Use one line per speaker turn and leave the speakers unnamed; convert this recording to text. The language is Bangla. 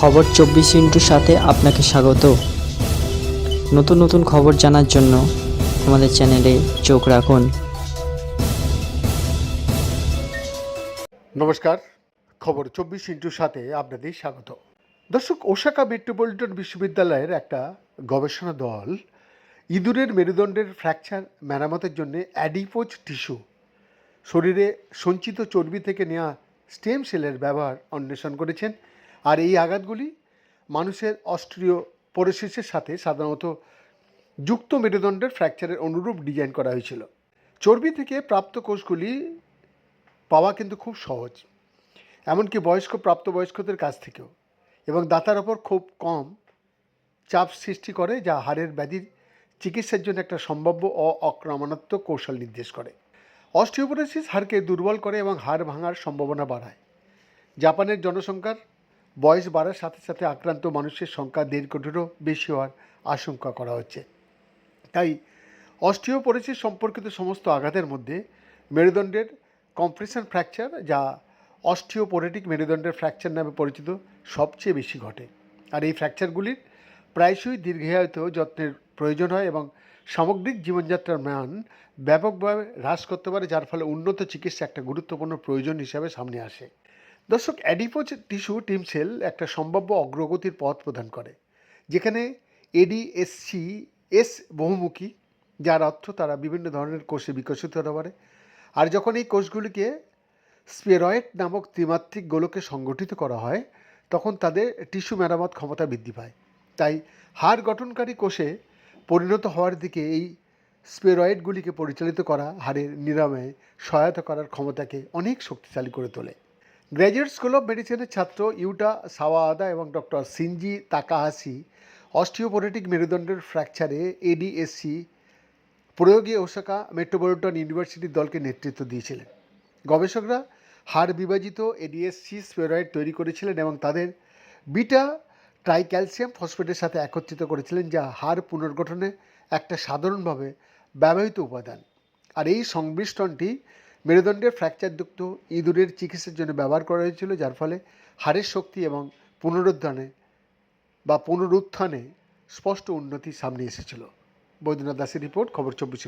খবর চব্বিশ ইন্টুর সাথে আপনাকে স্বাগত। নতুন নতুন খবর জানার জন্য আমাদের চ্যানেলে চোখ রাখুন।
নমস্কার, খবর চব্বিশ ইন্টুর সাথে আপনাদের স্বাগত। দর্শক, ওসাকা মেট্রোপলিটন বিশ্ববিদ্যালয়ের একটা গবেষণা দল ইঁদুরের মেরুদণ্ডের ফ্র্যাকচার মেরামতের জন্য অ্যাডিপোজ টিস্যু, শরীরে সঞ্চিত চর্বি থেকে নেওয়া স্টেম সেলের ব্যবহার অন্বেষণ করেছেন আর এই আঘাতগুলি মানুষের অস্ট্রিয় পরিশেষের সাথে সাধারণত যুক্ত মেরুদণ্ডের ফ্র্যাকচারের অনুরূপ ডিজাইন করা হয়েছিল। চর্বি থেকে প্রাপ্ত কোষগুলি পাওয়া কিন্তু খুব সহজ, এমনকি বয়স্ক প্রাপ্তবয়স্কদের কাছ থেকেও, এবং দাতার ওপর খুব কম চাপ সৃষ্টি করে যা হাড়ের ব্যাধির চিকিৎসার জন্য একটা সম্ভাব্য অ কৌশল নির্দেশ করে। অস্টিওপোরোসিস হাড়কে দুর্বল করে এবং হাড় ভাঙার সম্ভাবনা বাড়ায়। জাপানের জনসংখ্যার বয়স বাড়ার সাথে সাথে আক্রান্ত মানুষের সংখ্যা দেড় কোটিরও বেশি হওয়ার আশঙ্কা করা হচ্ছে। তাই অস্টিওপোরোসিস সম্পর্কিত সমস্ত আঘাতের মধ্যে মেরুদণ্ডের কম্প্রেশন ফ্র্যাকচার, যা অস্টিওপোরেটিক মেরুদণ্ডের ফ্র্যাকচার নামে পরিচিত সবচেয়ে বেশি ঘটে। আর এই ফ্র্যাকচারগুলির প্রায়শই দীর্ঘায়িত যত্নের প্রয়োজন হয় এবং সামগ্রিক জীবনযাত্রার মান ব্যাপকভাবে হ্রাস করতে পারে, যার ফলে উন্নত চিকিৎসা একটা গুরুত্বপূর্ণ প্রয়োজন হিসাবে সামনে আসে। দর্শক, অ্যাডিপোজ টিস্যু টিম সেল একটা সম্ভাব্য অগ্রগতির পথ প্রদান করে, যেখানে এডিএসসি এস বহুমুখী, যার অর্থ তারা বিভিন্ন ধরনের কোষে বিকশিত হতে পারে, আর যখন এই কোষগুলিকে স্পেরয়েড নামক ত্রিমাত্রিক গোলকে সংগঠিত করা হয়, তখন তাদের টিস্যু মেরামত ক্ষমতা বৃদ্ধি পায়। তাই হাড় গঠনকারী কোষে পরিণত হওয়ার দিকে এই স্পেরয়েডগুলিকে পরিচালিত করা হাড়ের নিরাময়ে সহায়তা করার ক্ষমতাকে অনেক শক্তিশালী করে তোলে। গ্র্যাজুয়েট স্কুল অফ মেডিসিনের ছাত্র ইউটা সাওয়াদা এবং ডক্টর সিনজি তাকাহাসি অস্টিওপোরেটিক মেরুদণ্ডের ফ্র্যাকচারে এডিএসসি প্রয়োগে ওসাকা মেট্রোপলিটন ইউনিভার্সিটির দলকে নেতৃত্ব দিয়েছিলেন। গবেষকরা হাড় বিভাজিত এডিএসসি স্পেরয়েড তৈরি করেছিলেন এবং তাদের বিটা ট্রাইক্যালসিয়াম ফসফেটের সাথে একত্রিত করেছিলেন, যা হাড় পুনর্গঠনে একটা সাধারণভাবে ব্যবহৃত উপাদান। আর এই সংমিশ্রণটি মেরুদণ্ডের ফ্র্যাকচারযুক্ত ইঁদুরের চিকিৎসার জন্য ব্যবহার করা হয়েছিল, যার ফলে হাড়ের শক্তি এবং পুনরুদ্ধানে বা পুনরুত্থানে স্পষ্ট উন্নতি সামনে এসেছিল। বৈদ্যনাথ দাসের রিপোর্ট, খবর চব্বিশ